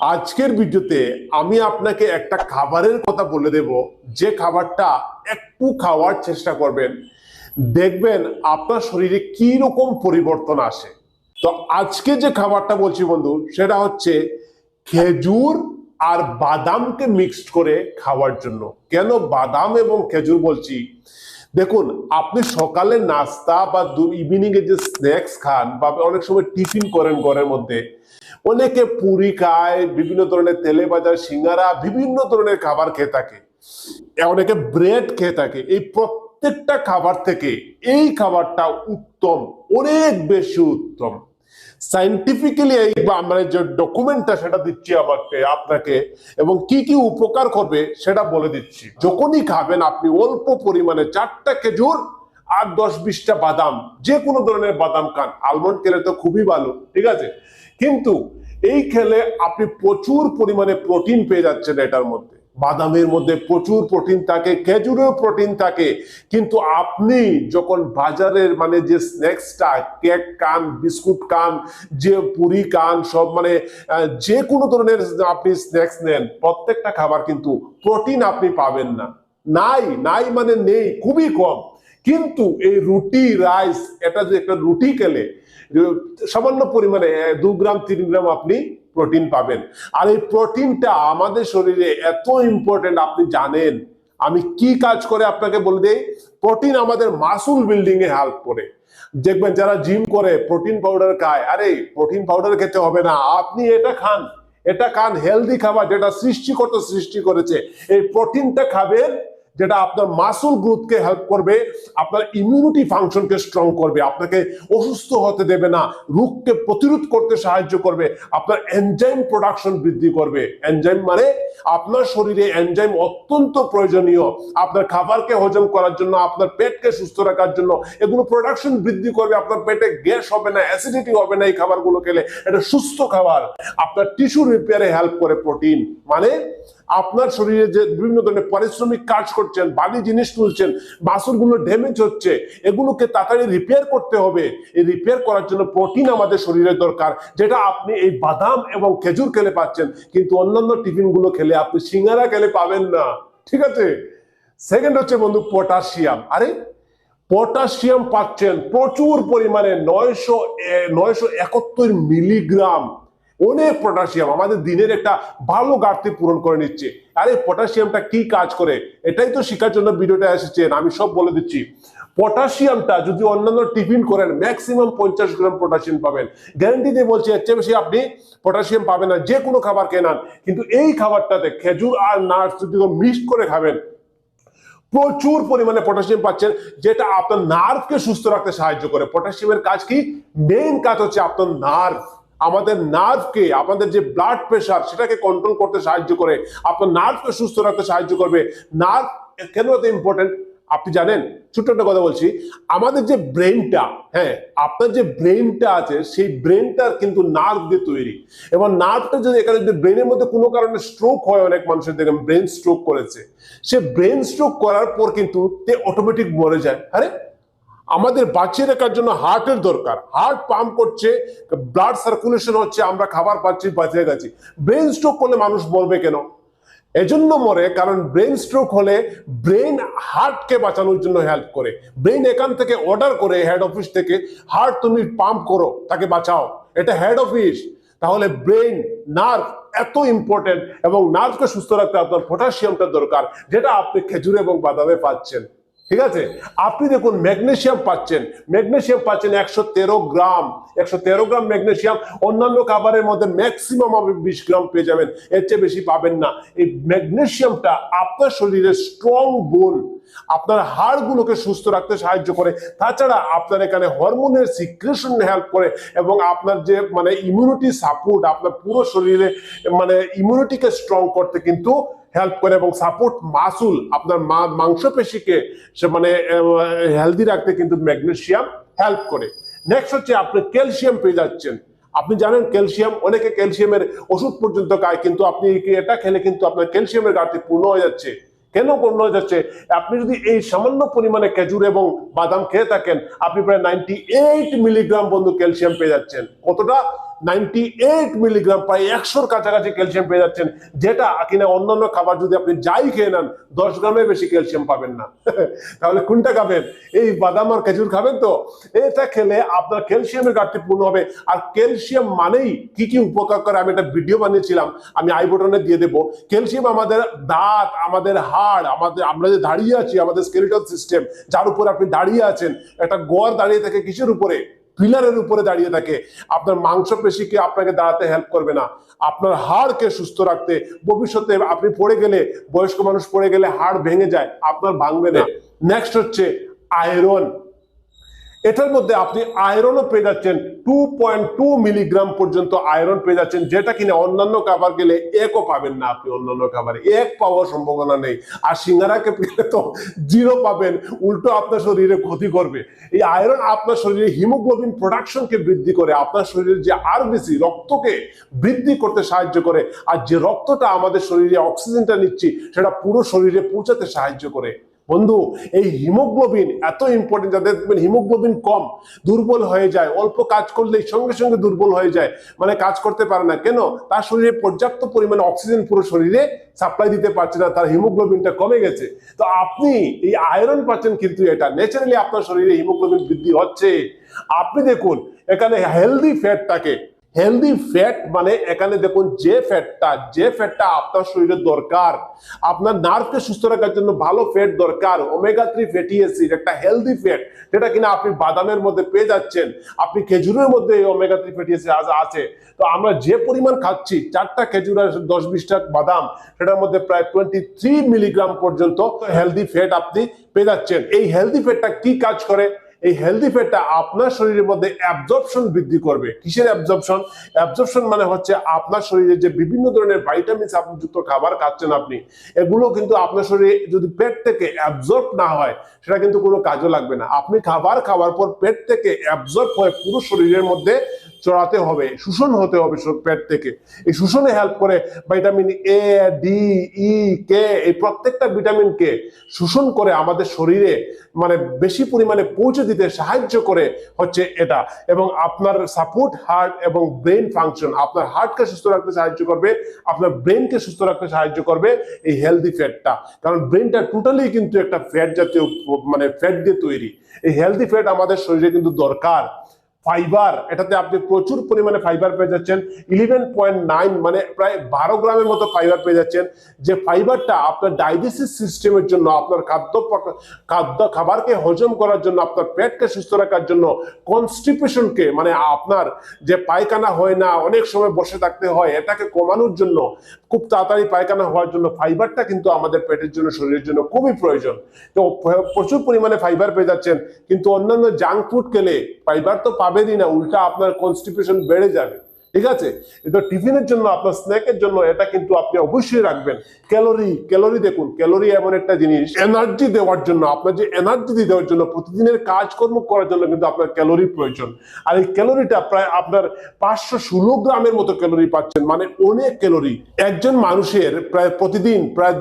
আজকের ভিডিওতে আমি আপনাকে একটা খাবারের কথা বলে দেব। যে খাবারটা একটু খাওয়ার চেষ্টা করবেন। দেখবেন আপনার শরীরে কি রকম পরিবর্তন আসে। তো আজকে যে খাবারটা বলছি বন্ধু, সেটা হচ্ছে খেজুর আর বাদামকে মিক্সড করে খাওয়ার জন্য। কেন বাদাম এবং খেজুর বলছি? দেখুন, আপনি সকালে নাস্তা বা ইভিনিং এ যে স্ন্যাক্স খান বা অনেক সময় টিফিন করেন ঘরের মধ্যে, অনেকে পুরি খায়, বিভিন্ন ধরনের তেলে বাজার সিঙ্গারা, বিভিন্ন ধরনের খাবার খেয়ে থাকে। অনেকে ব্রেড খেয়ে থাকে। এই প্রত্যেকটা খাবার থেকে এই খাবারটা উত্তম, অনেক বেশি উত্তম। সাইন্টিফিক্যালি এই বা- মানে যে ডকুমেন্টটা সেটা দিচ্ছি আমাকে, আপনাকে, এবং কি কি উপকার করবে সেটা বলে দিচ্ছি। যখনই খাবেন আপনি অল্প পরিমাণে চারটা খেজুর আর দশ বিশটা বাদাম, যে কোনো ধরনের বাদাম খান। আলমন্ড খেলে তো খুবই ভালো, ঠিক আছে? কিন্তু এই খেলে আপনি প্রচুর পরিমাণে প্রোটিন পেয়ে যাচ্ছেন এটার মধ্যে। বাদামের মধ্যে প্রচুর প্রোটিন থাকে খেজুরেও প্রোটিন থাকে। কিন্তু আপনি যখন বাজারের মানে যে স্ন্যাক্সটা কেক কান বিস্কুট কান যে পুরি কান সব মানে যে কোনো ধরনের আপনি স্ন্যাক্স নেন, প্রত্যেকটা খাবার কিন্তু প্রোটিন আপনি পাবেন না। নাই নাই মানে নেই, খুবই কম। কিন্তু এই রুটি, রাইস, এটা যে একটা রুটি খেলে, সামান্য পরিমাণে দু গ্রাম, তিন গ্রাম আপনি প্রোটিন পাবেন। আর এই প্রোটিনটা আমাদের শরীরে এত ইম্পর্টেন্ট আপনি জানেন। আমি কি কাজ করে আপনাকে বলে দেই? প্রোটিন আমাদের মাসুল বিল্ডিং এ হেল্প করে। দেখবেন যারা জিম করে প্রোটিন পাউডার খায়, আরে প্রোটিন পাউডার খেতে হবে না। আপনি এটা খান। এটা খান হেলদি খাবার যেটা সৃষ্টিকর্তা সৃষ্টি করেছে। এই প্রোটিনটা খাবেন যেটা আপনার মাসুল গ্রোথকে হেল্প করবে, আপনার ইমিউনিটি ফাংশনকে স্ট্রং করবে, আপনাকে অসুস্থ হতে দেবে না, রোগকে প্রতিরোধ করতে সাহায্য করবে, আপনার এনজাইম প্রোডাকশন বৃদ্ধি করবে। এনজাইম মানে আপনার শরীরে এনজাইম অত্যন্ত প্রয়োজনীয়। আপনার খাবারকে হজম করার জন্য, আপনার পেটকে সুস্থ রাখার জন্য, এগুলো প্রোডাকশন বৃদ্ধি করবে, আপনার পেটে গ্যাস হবে না অ্যাসিডিটি হবে না এই খাবারগুলো খেলে। এটা সুস্থ খাবার। আপনার টিস্যু রিপেয়ারে হেল্প করে প্রোটিন মানে আপনার শরীরে যে বিভিন্ন ধরনের পারিশ্রমিক কাজ করছেন বাড়ি জিনিস তুলছেন, বাসনগুলো ড্যামেজ হচ্ছে, এগুলোকে তাড়াতাড়ি রিপেয়ার করতে হবে। এই রিপেয়ার করার জন্য প্রোটিন আমাদের শরীরে দরকার, যেটা আপনি এই বাদাম এবং খেজুর খেলে পাচ্ছেন, কিন্তু অন্যান্য টিফিনগুলো খেলে আপনি সিঙ্গারা খেলে পাবেন না। ঠিক আছে? সেকেন্ড হচ্ছে বন্ধু পটাশিয়াম আরে পটাশিয়াম পাচ্ছেন প্রচুর পরিমাণে, নয়শো নয়শো একাত্তর মিলিগ্রাম অনেক পটাশিয়াম আমাদের দিনের একটা ভালো ঘাটতি পূরণ করে নিচ্ছে। আরে পটাশিয়ামটা কি কাজ করে? এটাই তো শেখার জন্য ভিডিওটা এসেছেন আমি সব বলে দিচ্ছি। পটাশিয়ামটা যদি অন্যান্য টিফিন করেন ম্যাক্সিমাম পঞ্চাশ গ্রাম পটাশিয়াম পাবেন। গ্যারান্টি দিয়ে বলছি, এর চেয়ে বেশি আপনি পটাশিয়াম পাবেন না, যে কোনো খাবার কেনান কিন্তু এই খাবারটাতে খেজুর আর নাটস যদি মিক্সড করে খাবেন, প্রচুর পরিমাণে পটাশিয়াম পাচ্ছেন, যেটা আপনার নার্ভকে সুস্থ রাখতে সাহায্য করে। পটাশিয়ামের কাজ কি? মেইন কাজ হচ্ছে আপনার নার্ভ আমাদের নার্ভকে আমাদের যে ব্লাড প্রেশার সেটাকে কন্ট্রোল করতে সাহায্য করে। আপনার নার্ভকে সুস্থ রাখতে সাহায্য করবে। নার্ভ কেন এত ইম্পর্টেন্ট আপনি জানেন, ছোট্ট একটা কথা বলছি। আমাদের যে ব্রেনটা হ্যাঁ আপনার যে ব্রেনটা আছে, সেই ব্রেনটার কিন্তু নার্ভ দিয়ে তৈরি। এবং নার্ভটা যদি এখানে যদি ব্রেনের মধ্যে কোনো কারণে স্ট্রোক হয় অনেক মানুষের, দেখেন ব্রেন স্ট্রোক করেছে। সে ব্রেন স্ট্রোক করার পর কিন্তু তে অটোমেটিক মরে যায়। আরে আমাদের বাঁচিয়ে রাখার জন্য হার্টের দরকার। হার্ট পাম্প করছে, ব্লাড সার্কুলেশন হচ্ছে, আমরা খাবার পাচ্ছি, বাঁচিয়ে গেছি। ব্রেন স্ট্রোক করলে মানুষ মরবে কেন? এজন্য মরে, কারণ ব্রেন স্ট্রোক হলে ব্রেন হার্টকে বাঁচানোর জন্য হেল্প করে। ব্রেন এখান থেকে অর্ডার করে, হেড অফিস থেকে, হার্ট, তুমি পাম্প করো, তাকে বাঁচাও। এটা হেড অফিস। তাহলে ব্রেন, নার্ভ এত ইম্পর্টেন্ট এবং নার্ভকে সুস্থ রাখতে আপনার পটাশিয়ামটা দরকার, যেটা আপনি খেজুর এবং বাদামে পাচ্ছেন। ঠিক আছে? আপনি দেখুন, ম্যাগনেশিয়াম পাচ্ছেন। ম্যাগনেশিয়াম পাচ্ছেন একশো তেরো গ্রাম। একশো তেরো গ্রাম ম্যাগনেশিয়াম অন্যান্য খাবারের মধ্যে ম্যাক্সিমাম আপনি বিশ গ্রাম পেয়ে যাবেন। এর চেয়ে বেশি পাবেন না। এই ম্যাগনেশিয়ামটা আপনার শরীরে স্ট্রং বোন আপনার হাড়গুলোকে সুস্থ রাখতে সাহায্য করে। তাছাড়া আপনার এখানে হরমোনের সিক্রেশন হেল্প করে এবং আপনার যে মানে ইমিউনিটি সাপোর্ট আপনার পুরো শরীরে মানে ইমিউনিটিকে স্ট্রং করতে কিন্তু হেল্প করে এবং সাপোর্ট মাসুল, আপনার মা- মাংসপেশিকে সে মানে হেলদি রাখতে কিন্তু ম্যাগনেসিয়াম হেল্প করে। নেক্সট হচ্ছে আপনি ক্যালসিয়াম পেয়ে যাচ্ছেন। আপনি জানেন ক্যালসিয়াম অনেকে ক্যালসিয়ামের ওষুধ পর্যন্ত খায়, কিন্তু আপনি এটা খেলে কিন্তু আপনার ক্যালসিয়ামের ঘাটতি পূর্ণ হয়ে যাচ্ছে। কেন পূর্ণ হয়ে যাচ্ছে? আপনি যদি এই সামান্য পরিমাণে খেজুর এবং বাদাম খেয়ে থাকেন, আপনি প্রায় নাইনটি এইট মিলিগ্রাম বন্ধু ক্যালসিয়াম পেয়ে যাচ্ছেন। কতটা? নাইনটি এইট মিলিগ্রাম প্রায় একশোর কাছাকাছি ক্যালসিয়াম পেয়ে যাচ্ছেন, যেটা কিনা অন্যান্য খাবার যদি আপনি যাই খেয়ে নেন, দশ গ্রামের বেশি ক্যালসিয়াম পাবেন না। তাহলে কোনটা খাবেন? এই বাদাম আর খেজুর খাবেন তো? এটা খেলে আপনার ক্যালসিয়ামের ঘাটতি পূর্ণ হবে। আর ক্যালসিয়াম মানেই কি কি উপকার করে? আমি একটা ভিডিও বানিয়েছিলাম, আমি আই বটনে দিয়ে দেবো। ক্যালসিয়াম আমাদের দাঁত, আমাদের হাড়, আমাদের আমরা যে দাঁড়িয়ে আছি, আমাদের স্কেলিটাল সিস্টেম, যার উপরে আপনি দাঁড়িয়ে আছেন, একটা গড় দাঁড়িয়ে থাকে কিসের উপরে? পিলারের উপরে দাঁড়িয়ে থাকে। আপনার মাংসপেশিকে আপনাকে দাঁড়াতে হেল্প করবে না। আপনার হাড়কে সুস্থ রাখতে ভবিষ্যতে আপনি পড়ে গেলে বয়স্ক মানুষ পড়ে গেলে হাড় ভেঙে যায় আপনার ভাঙবে না। নেক্সট হচ্ছে আয়রন এটার মধ্যে আপনি আয়রনও পেয়ে যাচ্ছেন। টু পয়েন্ট টু মিলিগ্রাম পর্যন্ত আয়রন পেয়ে যাচ্ছেন, যেটা কিনা অন্যান্য খাবার গেলে একও পাবেন না আপনি অন্যান্য খাবারে। এক পাওয়ার সম্ভাবনা নেই। আর সিঙ্গারাকে পেলে তো জিরো পাবেন। উল্টো আপনার শরীরে ক্ষতি করবে। এই আয়রন আপনার শরীরে হিমোগ্লোবিন প্রোডাকশনকে বৃদ্ধি করে, আপনার শরীরে যে আর বেশি রক্তকে বৃদ্ধি করতে সাহায্য করে, আর যে রক্তটা আমাদের শরীরে অক্সিজেনটা নিচ্ছি, সেটা পুরো শরীরে পৌঁছাতে সাহায্য করে। বন্ধু, এই হিমোগ্লোবিন এত ইম্পর্টেন্ট যাদের দেখবেন হিমোগ্লোবিন কম, দুর্বল হয়ে যায়। অল্প কাজ করলেই সঙ্গে সঙ্গে দুর্বল হয়ে যায়। মানে কাজ করতে পারে না। কেন? তার শরীরে পর্যাপ্ত পরিমাণে অক্সিজেন পুরো শরীরে সাপ্লাই দিতে পারছে না। তার হিমোগ্লোবিনটা কমে গেছে। তো আপনি এই আয়রন পাচ্ছেন কিন্তু এটা। ন্যাচারালি আপনার শরীরে হিমোগ্লোবিন বৃদ্ধি হচ্ছে। আপনি দেখুন, এখানে হেলদি ফ্যাট থাকে। হেলদি ফ্যাট মানে এখানে দেখুন যে ফ্যাটটা যে ফ্যাটটা আপনার শরীরে দরকার, আপনার নার্ভকে সুস্থ রাখার জন্য ভালো ফ্যাট দরকার ওমেগা থ্রি ফ্যাটি অ্যাসিড একটা হেলদি ফ্যাট যেটা কিনা আপনি বাদামের মধ্যে পেয়ে যাচ্ছেন, আপনি খেজুরের মধ্যে এই ওমেগা থ্রি ফ্যাটি অ্যাসিড আছে। তো আমরা যে পরিমাণ খাচ্ছি, চারটা খেজুর আর দশ বিশটা বাদাম, সেটার মধ্যে প্রায় টোয়েন্টি থ্রি মিলিগ্রাম পর্যন্ত হেলদি ফ্যাট আপনি পেয়ে যাচ্ছেন। এই হেলদি ফ্যাটটা কি কাজ করে? এই হেলদি ফ্যাটটা আপনার শরীরের মধ্যে অ্যাবজর্পশন বৃদ্ধি করবে। কিসের অ্যাবজর্পশন অ্যাবজর্পশন মানে হচ্ছে আপনার শরীরে যে বিভিন্ন ধরনের ভাইটামিন যুক্ত খাবার খাচ্ছেন আপনি, এগুলো কিন্তু আপনার শরীরে যদি পেট থেকে অ্যাবজর্ব না হয়, সেটা কিন্তু কোনো কাজও লাগবে না। আপনি খাবার খাওয়ার পর পেট থেকে অ্যাবজর্ব হয়ে পুরো শরীরের মধ্যে চড়াতে হবে, শোষণ হতে হবে পেট থেকে। এই শোষণে হেল্প করে ভিটামিন এ ডি ই কে এই প্রত্যেকটা ভিটামিনকে শোষণ করে আমাদের শরীরে মানে বেশি পরিমাণে পৌঁছে দিতে সাহায্য করে হচ্ছে এটা। এবং আপনার সাপোর্ট হার্ট এবং ব্রেন ফাংশন আপনার হার্টকে সুস্থ রাখতে সাহায্য করবে, আপনার ব্রেনকে সুস্থ রাখতে সাহায্য করবে এই হেলদি ফ্যাটটা কারণ ব্রেনটা টোটালি কিন্তু একটা ফ্যাট জাতীয় মানে ফ্যাট দিয়ে তৈরি। এই হেলদি ফ্যাট আমাদের শরীরে কিন্তু দরকার। ফাইবার, এটাতে আপনি প্রচুর পরিমাণে ফাইবার পেয়ে যাচ্ছেন। ইলেভেন পয়েন্ট নাইন মানে প্রায় বারো গ্রামের মতো ফাইবার পেয়ে যাচ্ছেন। যে ফাইবারটা আপনার ডাইজেস্টিভ সিস্টেমের জন্য, আপনার খাদ্য খাদ্য খাবারকে হজম করার জন্য, আপনার পেটকে সুস্থ রাখার জন্য কনস্টিপেশনকে মানে আপনার যে পায়খানা হয় না, অনেক সময় বসে থাকতে হয়, এটাকে কমানোর জন্য, খুব তাড়াতাড়ি পায়খানা হওয়ার জন্য ফাইবারটা কিন্তু আমাদের পেটের জন্য, শরীরের জন্য খুবই প্রয়োজন। তো প্রচুর পরিমাণে ফাইবার পেয়ে যাচ্ছেন। কিন্তু অন্যান্য জাঙ্ক ফুড খেলে, ফাইবার তো পাবেনই না উল্টা আপনার কনস্টিপেশন বেড়ে যাবে। ঠিক আছে? এটা টিফিনের জন্য, আপনার স্ন্যাকের জন্য, এটা কিন্তু আপনি অবশ্যই রাখবেন। ক্যালোরি ক্যালোরি দেখুন, ক্যালোরি এমন একটা জিনিস, এনার্জি দেওয়ার জন্য, আপনার যে এনার্জি দেওয়ার জন্য, প্রতিদিনের কাজকর্ম করার জন্য কিন্তু আপনার ক্যালোরি প্রয়োজন। আর এই ক্যালোরিটা প্রায় আপনার পাঁচশো ষোলো গ্রামের মতো ক্যালোরি পাচ্ছেন মানে অনেক ক্যালোরি। একজন মানুষের প্রায় প্রতিদিন, প্রায়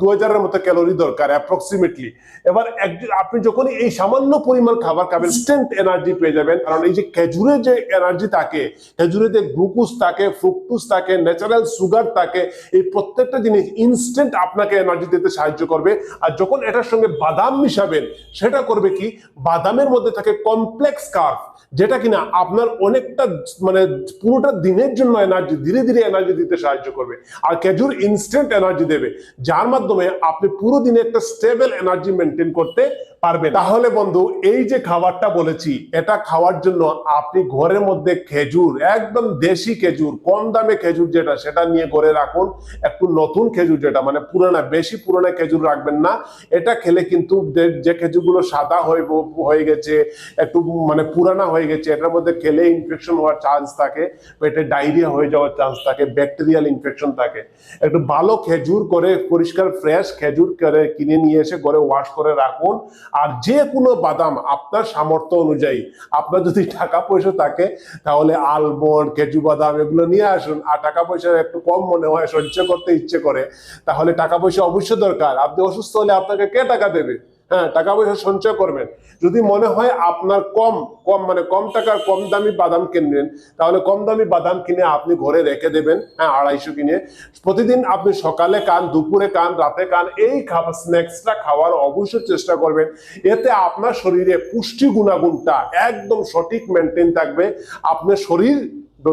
দু হাজারের মতো ক্যালোরি দরকার অ্যাপ্রক্সিমেটলি এবার একজন, আপনি যখন এই সামান্য পরিমাণ খাবার খাবেন ইনস্ট্যান্ট এনার্জি পেয়ে যাবেন, কারণ এই যে খেজুরে যে এনার্জি থাকে খেজুরে যে গ্লুকোজ থাকে, ফ্রুক্টোজ থাকে, ন্যাচারাল সুগার থাকে, এই প্রত্যেকটা জিনিস ইনস্ট্যান্ট আপনাকে এনার্জি দিতে সাহায্য করবে। আর যখন এটার সঙ্গে বাদাম মিশাবেন, সেটা করবে কি? বাদামের মধ্যে থাকে কমপ্লেক্স কার্ভ যেটা কিনা আপনার অনেকটা মানে পুরোটা দিনের জন্য এনার্জি ধীরে ধীরে এনার্জি দিতে সাহায্য করবে। আর খেজুর ইনস্ট্যান্ট এনার্জি দেবে, যার মাধ্যমে আপনি পুরো দিনে একটা স্টেবল এনার্জি মেনটেন করতে পারবেন। তাহলে বন্ধু, এই যে খাবারটা বলেছি, এটা খাওয়ার জন্য আপনি ঘরের মধ্যে খেজুর, একদম দেশি খেজুর, কম দামে খেজুর যেটা, সেটা নিয়ে ঘরে রাখুন। একটু নতুন খেজুর যেটা মানে পুরানা, বেশি পুরানা খেজুর রাখবেন না। এটা খেলে কিন্তু যে- খেজুরগুলো সাদা হয়ে হয়ে গেছে, একটু মানে পুরানা হয়ে গেছে, এটার মধ্যে খেলে ইনফেকশন হওয়ার চান্স থাকে। পেটে ডায়রিয়া হয়ে যাওয়ার চান্স থাকে ব্যাকটেরিয়াল ইনফেকশন থাকে। একটু ভালো খেজুর করে, পরিষ্কার ফ্রেশ খেজুর করে কিনে নিয়ে এসে ঘরে ওয়াশ করে রাখুন। আর যে কোনো বাদাম আপনার সামর্থ্য অনুযায়ী, আপনার যদি টাকা পয়সা থাকে, তাহলে আলমন্ড, কেজু বাদাম এগুলো নিয়ে আসুন। আর টাকা পয়সা একটু কম মনে হয়, সহ্য করতে ইচ্ছে করে, তাহলে টাকা পয়সা অবশ্যই দরকার। আপনি অসুস্থ হলে আপনাকে কে টাকা দেবে? হ্যাঁ টাকা পয়সা সঞ্চয় করবেন। যদি মনে হয় আপনার কম কম মানে কম টাকার কম দামি বাদাম কিনবেন, তাহলে কম দামি বাদাম কিনে আপনি ঘরে রেখে দেবেন হ্যাঁ আড়াইশো কিনে। প্রতিদিন আপনি সকালে খান, দুপুরে খান, রাতে খান, এই খাবার, স্ন্যাক্সটা খাওয়ার অবশ্যই চেষ্টা করবেন। এতে আপনার শরীরে পুষ্টি গুণাগুণটা একদম সঠিক মেনটেন থাকবে। আপনার শরীর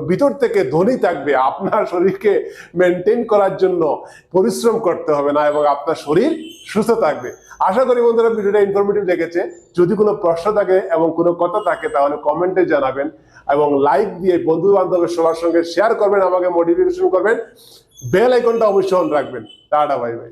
ভিতর থেকে ধনী থাকবে। আপনার শরীরকে মেনটেন করার জন্য পরিশ্রম করতে হবে না এবং আপনার শরীর সুস্থ থাকবে। আশা করি বন্ধুরা ভিডিওটা ইনফরমেটিভ লেগেছে। যদি কোনো প্রশ্ন থাকে এবং কোনো কথা থাকে তাহলে কমেন্টে জানাবেন এবং লাইক দিয়ে বন্ধু বান্ধবের সবার সঙ্গে শেয়ার করবেন, আমাকে মোটিভেশন করবেন বেল আইকনটা অবশ্যই অন রাখবেন। Tata bye bye